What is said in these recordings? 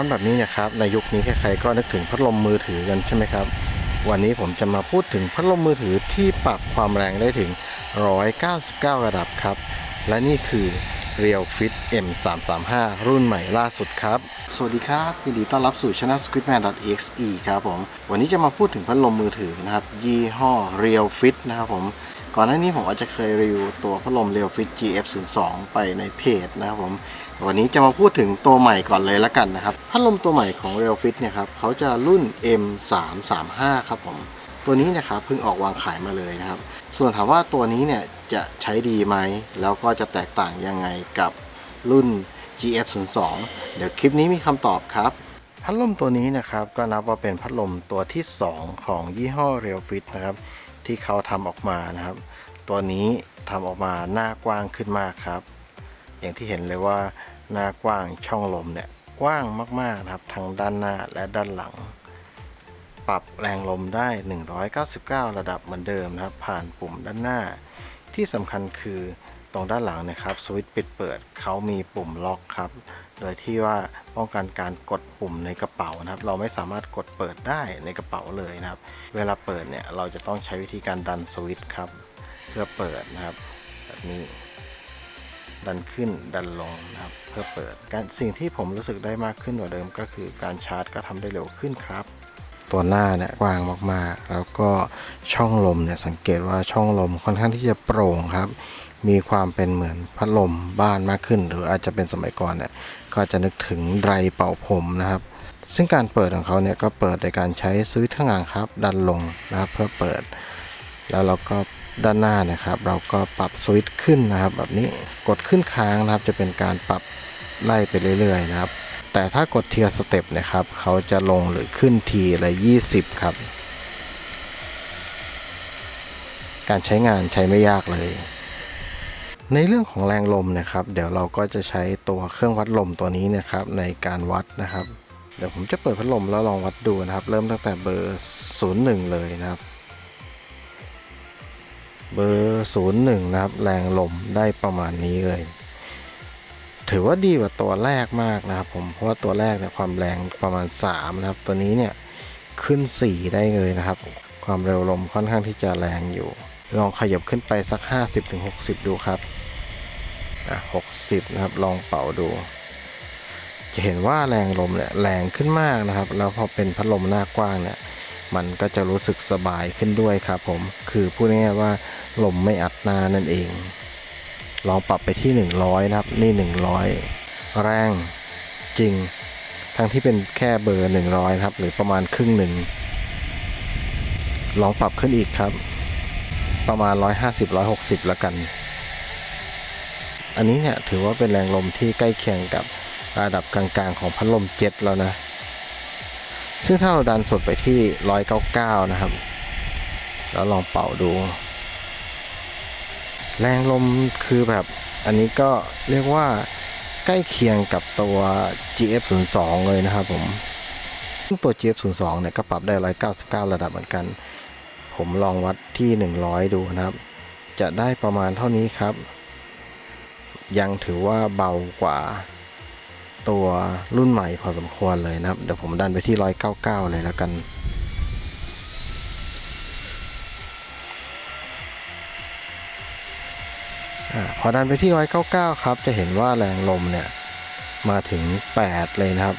อากาศร้อนแบบนี้นะครับในยุคนี้ใครๆก็นึกถึงพัดลมมือถือกันใช่ไหมครับ วันนี้ผมจะมาพูดถึงพัดลมมือถือที่ปรับความแรงได้ถึง 199 ระดับครับ และนี่คือ Real Fit M335 รุ่นใหม่ล่าสุดครับ สวัสดีครับ ยินดีต้อนรับสู่ช anel squidman.exe ครับผม วันนี้จะมาพูดถึงพัดลมมือถือนะครับ ยี่ห้อ Real Fit นะครับผม ก่อนหน้านี้ผมอาจจะเคยรีวิวตัวพัดลม Real Fit GF02 ไปในเพจนะครับผมวันนี้จะมาพูดถึงตัวใหม่ก่อนเลยละกันนะครับ พัดลมตัวใหม่ของ Real Fit เนี่ยครับเขาจะรุ่น M335 ครับผม ตัวนี้นะครับเพิ่งออกวางขายมาเลยนะครับ ส่วนถามว่าตัวนี้เนี่ยจะใช้ดีไหม แล้วก็จะแตกต่างยังไงกับรุ่น GF02 เดี๋ยวคลิปนี้มีคำตอบครับพัดลมตัวนี้นะครับก็นับว่าเป็นพัดลมตัวที่ 2 ของยี่ห้อ Real Fit นะครับ ที่เขาทำออกมานะครับ ตัวนี้ทำออกมาหน้ากว้างขึ้นมากครับ อย่างที่เห็นเลยว่าหน้ากว้างช่องลมเนี่ยกว้างมากๆนะครับทั้งด้านหน้าและด้านหลัง ปรับแรงลมได้ 199 ระดับเหมือนเดิมนะครับ ผ่านปุ่มด้านหน้า ที่สำคัญคือ ตรงด้านหลังนะครับสวิตช์ปิดเปิดเขามีปุ่มล็อกครับ โดยที่ว่าป้องกันการกดปุ่มในกระเป๋านะครับ เราไม่สามารถกดเปิดได้ในกระเป๋าเลยนะครับ เวลาเปิดเนี่ยเราจะต้องใช้วิธีการดันสวิตช์ครับ เพื่อเปิดนะครับแบบนี้ดันขึ้นดันลงนะครับเพื่อเปิดการสิ่งที่ผมรู้สึกได้มากขึ้นกว่าเดิมก็คือการชาร์จก็ทำได้เร็วขึ้นครับ ตัวหน้าเนี่ยกว้างมากๆ แล้วก็ช่องลมเนี่ยสังเกตว่าช่องลมค่อนข้างที่จะโปร่งครับ มีความเป็นเหมือนพัดลมบ้านมากขึ้น หรืออาจจะเป็นสมัยก่อนเนี่ยก็จะนึกถึงไรเป่าผมนะครับ ซึ่งการเปิดของเขาเนี่ยก็เปิดโดยการใช้สวิตช์ข้างหลังครับ ดันลงนะครับเพื่อเปิด แล้วเราก็ด้านหน้านะครับ เราก็ปรับสวิตช์ขึ้นนะครับ แบบนี้กดขึ้นค้างนะครับ จะเป็นการปรับไล่ไปเรื่อยๆนะครับแต่ถ้ากดเทียร์สเต็ปนะครับ เขาจะลงหรือขึ้นทีละ 20 ครับ การใช้งานใช้ไม่ยากเลย ในเรื่องของแรงลมนะครับ เดี๋ยวเราก็จะใช้ตัวเครื่องวัดลมตัวนี้นะครับในการวัดนะครับ เดี๋ยวผมจะเปิดพัดลมแล้วลองวัดดูนะครับ เริ่มตั้งแต่เบอร์ 01 เลยนะครับ เบอร์ 01 นะครับ แรงลมได้ประมาณนี้เลย ถือว่าดีกว่าตัวแรกมากนะครับ ผมเพราะว่าตัวแรกเนี่ยความแรงประมาณ 3 นะครับ ตัวนี้เนี่ยขึ้น 4 ได้เลยนะครับ ความเร็วลมค่อนข้างที่จะแรงอยู่ ลองขยับขึ้นไปสัก 50-60 ดูครับอะ60 นะครับ ลองเป่าดู จะเห็นว่าแรงลมเนี่ยแรงขึ้นมากนะครับ แล้วพอเป็นพัดลมหน้ากว้างเนี่ย มันก็จะรู้สึกสบายขึ้นด้วยครับผม คือพูดง่ายๆว่าลมไม่อัดหน้านั่นเอง ลองปรับไปที่ 100 นะครับ นี่ 100 แรงจริง ทั้งที่เป็นแค่เบอร์ 100 ครับ หรือประมาณครึ่งหนึ่ง ลองปรับขึ้นอีกครับ ประมาณ 150 160 แล้วกัน อันนี้เนี่ยถือว่าเป็นแรงลมที่ใกล้เคียงกับระดับกลางๆของพัดลมเจ็ตแล้วนะ ซึ่งถ้าเราดันสดไปที่ 199 นะครับ แล้วลองเป่าดู แรงลมคือแบบอันนี้ก็เรียกว่าใกล้เคียงกับตัว GF02 เลยนะครับผมซึ่งตัว GF02 เนี่ยก็ปรับได้ 199 ระดับเหมือนกัน ผมลองวัดที่ 100 ดูนะครับ จะได้ประมาณเท่านี้ครับ ยังถือว่าเบากว่าตัวรุ่นใหม่พอสมควรเลยนะครับ เดี๋ยวผมดันไปที่ 199 เลยแล้วกันอพอดันไปที่ 199 ครับ จะเห็นว่าแรงลมเนี่ย มาถึง 8 เลยนะครับ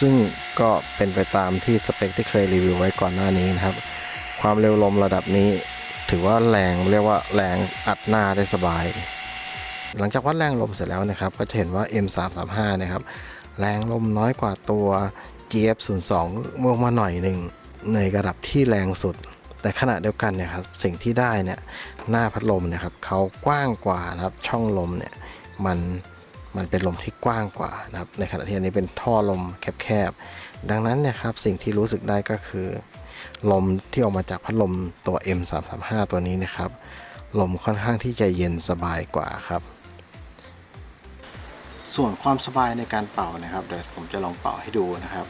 ซึ่งก็เป็นไปตามที่สเปคที่เคยรีวิวไว้ก่อนหน้านี้นะครับ ความเร็วลมระดับนี้ ถือว่าแรงเรียกว่าแรงอัดหน้าได้สบาย หลังจากวัดแรงลมเสร็จแล้วนะครับ ก็จะเห็นว่า M335 นะครับ แรงลมน้อยกว่าตัว GF02 เมื่อมาหน่อยหนึ่งในระดับที่แรงสุด แต่ขณะเดียวกันเนี่ยครับสิ่งที่ได้เนี่ยหน้าพัดลมนะครับเขากว้างกว่านะครับช่องลมเนี่ยมันมันเป็นลมที่กว้างกว่านะครับในขณะที่อันนี้เป็นท่อลมแคบๆดังนั้นเนี่ยครับสิ่งที่รู้สึกได้ก็คือ ลมที่ออกมาจากพัดลมตัว M335 ตัวนี้นะครับ ลมค่อนข้างที่จะเย็นสบายกว่าครับ ส่วนความสบายในการเป่านะครับ เดี๋ยวผมจะลองเป่าให้ดูนะครับ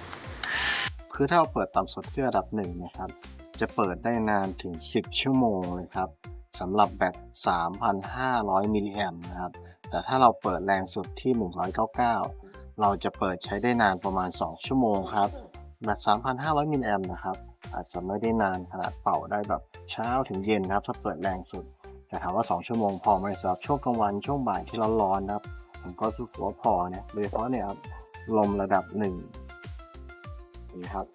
คือถ้าเราเปิดต่ำสุดที่ระดับหนึ่งนะครับ จะเปิดได้นานถึง 10 ชั่วโมงเลยครับสำหรับแบต 3,500 มิลลิแอมป์นะครับ แต่ถ้าเราเปิดแรงสุดที่ 199 เราจะเปิดใช้ได้นานประมาณ 2 ชั่วโมงครับ แบต3,500 มิลลิแอมนะครับ อาจจะไม่ได้นานขนาดเป่าได้แบบเช้าถึงเย็นนะครับ ถ้าเปิดแรงสุด แต่ถามว่า 2 ชั่วโมงพอไหมสำหรับช่วงกลางวันช่วงบ่ายที่ร้อนๆนะครับ ผมก็รู้สึกว่าพอเนี่ยโดยเฉพาะเนี่ยครับลมระดับหนึ่งนี่ครับ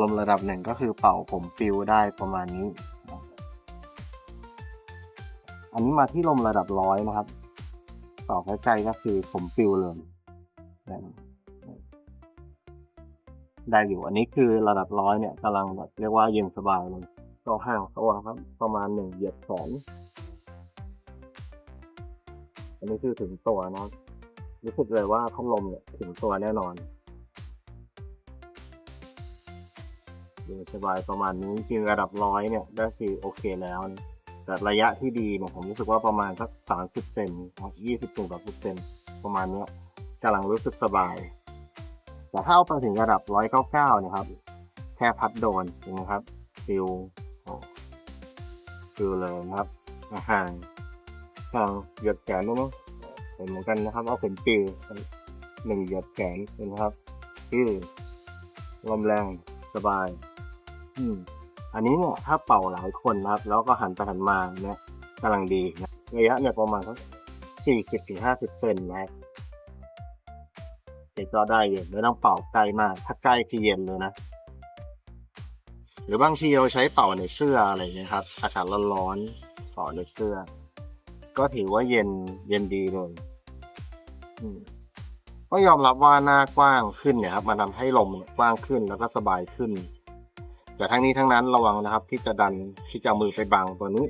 ลมระดับหนึ่งก็คือเป่าผมปิวได้ประมาณนี้ อันนี้มาที่ลมระดับร้อยนะครับ ต่อใกล้ๆก็คือผมปิวเลยนะ ได้อยู่ อันนี้คือระดับร้อยเนี่ยกำลังแบบเรียกว่าเย็นสบายเลยก็ห่างตัวครับประมาณหนึ่งเหยียดแขนอันนี้คือถึงตัวนะรู้สึกเลยว่าพัดลมเนี่ยถึงตัวแน่นอนเย็นสบายประมาณนี้จริงระดับร้อยเนี่ยได้คือโอเคแล้วนะแต่ระยะที่ดีเนี่ยผมรู้สึกว่าประมาณสักสามสิบเซนยี่สิบถึงสามสิบเซนประมาณเนี้ยกำลังรู้สึกสบาย แต่ถ้าเอาไปถึงระดับร้อยเนี่ยครับ แค่พัดโดนนะครับฟิวโอ้ฟิวเลยนะครับห่างห่างหยดแขนนู้งเห็นเหมือนกันนะครับ เอาเป็นปิวหนึ่งหยดแขนนไหมครับฟิวลมแรงสบาย อืม อันนี้เนี่ยถ้าเป่าหลายคนนะครับ แล้วก็หันไปหันมาเนี่ยกำลังดีนะระยะเนี่ยประมาณสักสี่สิบถึงห้าสิบเซนนะครับ ก็ได้อยู่ไม่ต้องเป่าใกล้มาก ถ้าใกล้คือเย็นเลยนะ หรือบางทีเราใช้เป่าในเสื้ออะไรเงี้ยครับอากาศร้อนๆเป่าในเสื้อ ก็ถือว่าเย็นเย็นดีเลยอืมก็ยอมรับว่าหน้ากว้างขึ้นเนี่ยครับมันทำให้ลมกว้างขึ้นแล้วก็สบายขึ้น แต่ทั้งนี้ทั้งนั้นระวังนะครับ ที่จะดันที่จะมือไปบังตัวนี้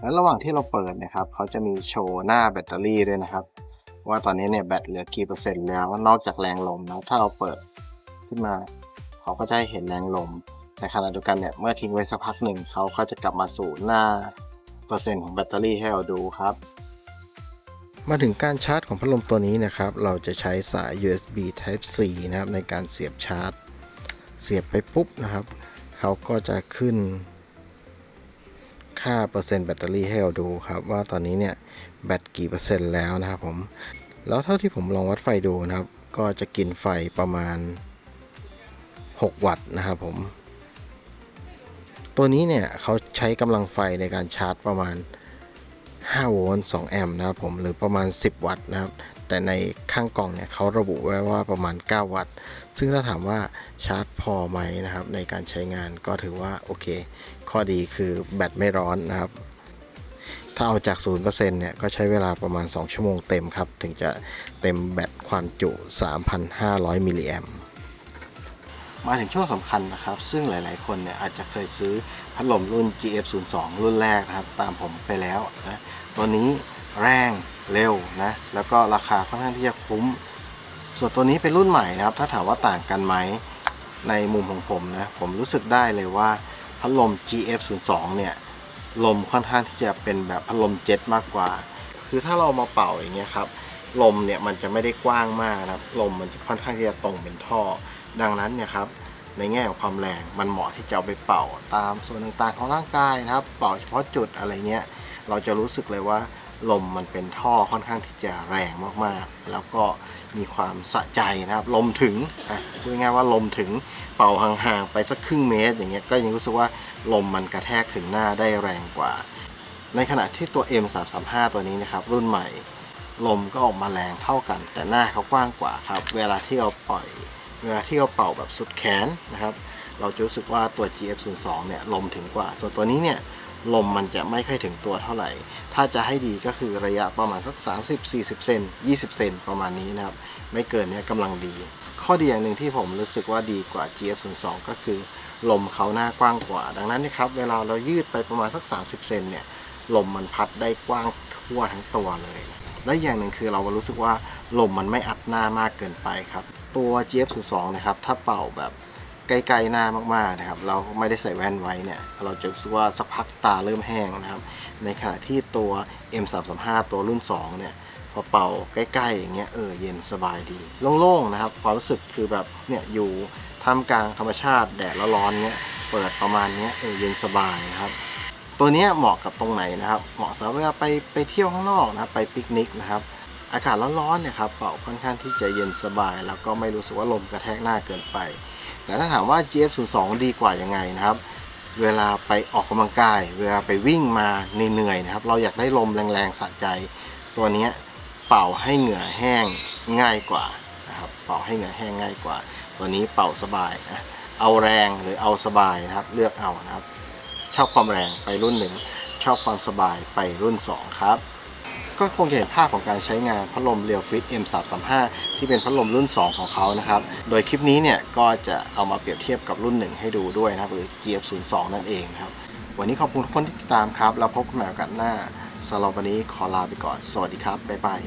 แล้วระหว่างที่เราเปิดนะครับเขาจะมีโชว์หน้าแบตเตอรี่ด้วยนะครับ ว่าตอนนี้เนี่ยแบตเหลือกี่เปอร์เซ็นต์แล้วนอกจากแรงลมนะถ้าเราเปิดขึ้นมา เขาก็จะให้เห็นแรงลมในขณะเดียวกันเนี่ยเมื่อทิ้งไว้สักพักหนึ่งเขาก็จะกลับมาสู่หน้าเปอร์เซ็นต์ของแบตเตอรี่ให้เราดูครับ มาถึงการชาร์จของพัดลมตัวนี้นะครับ เราจะใช้สาย USB Type C นะครับในการเสียบชาร์จ เสียบไปปุ๊บนะครับ เขาก็จะขึ้น ค่าเปอร์เซ็นต์แบตเตอรี่ให้เราดูครับว่าตอนนี้เนี่ยแบตกี่เปอร์เซ็นต์แล้วนะครับผมแล้วเท่าที่ผมลองวัดไฟดูนะครับ ก็จะกินไฟประมาณ 6 วัตต์นะครับผม ตัวนี้เนี่ยเขาใช้กำลังไฟในการชาร์จประมาณ5โวลต์2แอมป์นะครับผมหรือประมาณ 10 วัตต์นะครับ แต่ในข้างกล่องเนี่ยเขาระบุไว้ว่าประมาณ 9 วัตต์ ซึ่งถ้าถามว่าชาร์จพอไหมนะครับ ในการใช้งานก็ถือว่าโอเค ข้อดีคือแบตไม่ร้อนนะครับ ถ้าเอาจาก 0%เนี่ย ก็ใช้เวลาประมาณ 2 ชั่วโมงเต็มครับ ถึงจะเต็มแบตความจุ 3,500 มิลลิแอมมาถึงช่วงสำคัญนะครับ ซึ่งหลาย ๆ คนเนี่ยอาจจะเคยซื้อพัดลมรุ่น GF02 รุ่นแรกนะครับ ตามผมไปแล้วนะ ตัวนี้แรง เร็วนะแล้วก็ราคาค่อนข้างที่จะคุ้ม ส่วนตัวนี้เป็นรุ่นใหม่นะครับ ถ้าถามว่าต่างกันไหมในมุมของผมนะผมรู้สึกได้เลยว่าพัดลม GF02 เนี่ยลมค่อนข้างที่จะเป็นแบบพัดลมเจ็ตมากกว่า คือถ้าเรามาเป่าอย่างเงี้ยครับลมเนี่ยมันจะไม่ได้กว้างมากนะครับลมมันจะค่อนข้างที่จะตรงเป็นท่อ ดังนั้นเนี่ยครับในแง่ของความแรงมันเหมาะที่จะเอาไปเป่าตามส่วนต่างๆของร่างกายนะครับ เป่าเฉพาะจุดอะไรเงี้ยเราจะรู้สึกเลยว่า ลมมันเป็นท่อค่อนข้างที่จะแรงมากๆ แล้วก็มีความสะใจนะครับ ลมถึงอะพูดง่ายว่าลมถึงเป่าห่างๆไปสักครึ่งเมตร อย่างเงี้ยก็ยังรู้สึกว่าลมมันกระแทกถึงหน้าได้แรงกว่า ในขณะที่ตัว M335 ตัวนี้นะครับ รุ่นใหม่ลมก็ออกมาแรงเท่ากัน แต่หน้าเขากว้างกว่าครับ เวลาที่เราปล่อย เวลาที่เราเป่าแบบสุดแขนนะครับ เราจะรู้สึกว่าตัว GF02 เนี่ยลมถึงกว่า ส่วนตัวนี้เนี่ย ลมมันจะไม่ค่อยถึงตัวเท่าไหร่ ถ้าจะให้ดีก็คือระยะประมาณสัก 30-40 เซน 20 เซนประมาณนี้นะครับ ไม่เกินเนี้ยกำลังดี ข้อดีอย่างหนึ่งที่ผมรู้สึกว่าดีกว่า GF02 ก็คือ ลมเขาหน้ากว้างกว่า ดังนั้นนะครับ เวลาเรายืดไปประมาณสัก 30 เซนเนี่ย ลมมันพัดได้กว้างทั่วทั้งตัวเลย และอย่างหนึ่งคือเรารู้สึกว่าลมมันไม่อัดหน้ามากเกินไปครับ ตัว GF02 นะครับ ถ้าเป่าแบบ ใกล้ๆหน้ามากๆนะครับ เราไม่ได้ใส่แว่นไว้เนี่ย เราจะรู้สึกว่าสักพักตาเริ่มแห้งนะครับ ในขณะที่ตัว M335 ตัวรุ่น 2 เนี่ยพอเป่าใกล้ๆอย่างเงี้ยเออเย็นสบายดี โล่งๆนะครับความรู้สึกคือแบบเนี่ยอยู่ท่ามกลางธรรมชาติแดดร้อนๆเงี้ยเปิดประมาณเนี้ยเออเย็นสบายนะครับตัวเนี้ยเหมาะกับตรงไหนนะครับ เหมาะสำหรับเวลาไปไปเที่ยวข้างนอกนะครับไปปิกนิกนะครับอากาศร้อนๆเนี่ยครับเป่าค่อนข้างที่จะเย็นสบาย แล้วก็ไม่รู้สึกว่าลมกระแทกหน้าเกินไป แต่ถ้าถามว่า GF02 ดีกว่ายังไงนะครับ เวลาไปออกกำลังกาย เวลาไปวิ่งมาเหนื่อยๆนะครับ เราอยากได้ลมแรงๆสะใจ ตัวนี้เป่าให้เหงื่อแห้งง่ายกว่านะครับเป่าให้เหงื่อแห้งง่ายกว่า ตัวนี้เป่าสบายนะเอาแรงหรือเอาสบายนะครับ เลือกเอานะครับ ชอบความแรงไปรุ่นหนึ่งชอบความสบายไปรุ่น 2 ครับ ก็คงจะเห็นภาพของการใช้งานพัดลมเรียวฟิต M335 ที่เป็นพัดลมรุ่น 2 ของเขานะครับ โดยคลิปนี้เนี่ยก็จะเอามาเปรียบเทียบกับรุ่น 1 ให้ดูด้วยนะครับหรือ GF02 นั่นเองครับ วันนี้ขอบคุณทุกคนที่ติดตามครับ แล้วพบกันใหม่โอกาสหน้าสำหรับวันนี้ขอลาไปก่อน สวัสดีครับ บ๊ายบาย